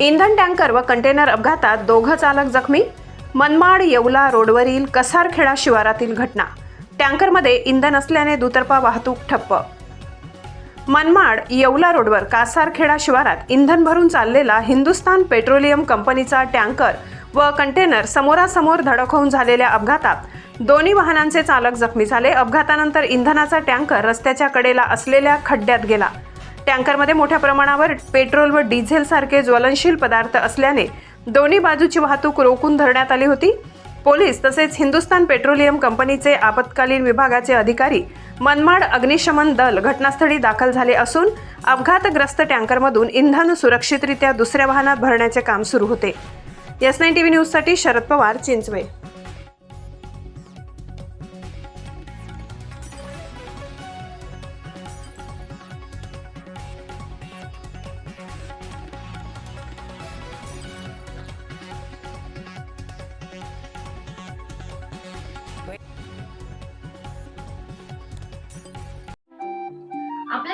इंधन टँकर व कंटेनर अपघातात दोघं चालक जखमी. मनमाड येवला रोडवरील कसारखेडा शिवारातील घटना. टँकरमध्ये इंधन असल्याने दुतर्फा वाहतूक ठप्प. मनमाड येवला रोडवर कासारखेडा शिवारात इंधन भरून चाललेला हिंदुस्तान पेट्रोलियम कंपनीचा टँकर व कंटेनर समोरासमोर धडक होऊन झालेल्या अपघातात दोन्ही वाहनांचे चालक जखमी झाले. अपघातानंतर इंधनाचा टँकर रस्त्याच्या कडेला असलेल्या खड्ड्यात गेला. टँकरमध्ये मोठ्या प्रमाणावर पेट्रोल व डिझेल सारखे ज्वलनशील पदार्थ असल्याने दोन्ही बाजूची वाहतूक रोखून धरण्यात आली होती. पोलीस तसेच हिंदुस्तान पेट्रोलियम कंपनीचे आपत्कालीन विभागाचे अधिकारी मनमाड अग्निशमन दल घटनास्थळी दाखल झाले असून अपघातग्रस्त टँकरमधून इंधन सुरक्षितरित्या दुसऱ्या वाहनात भरण्याचे काम सुरू होते. एस नाईन टी व्ही न्यूजसाठी शरद पवार चिंचवे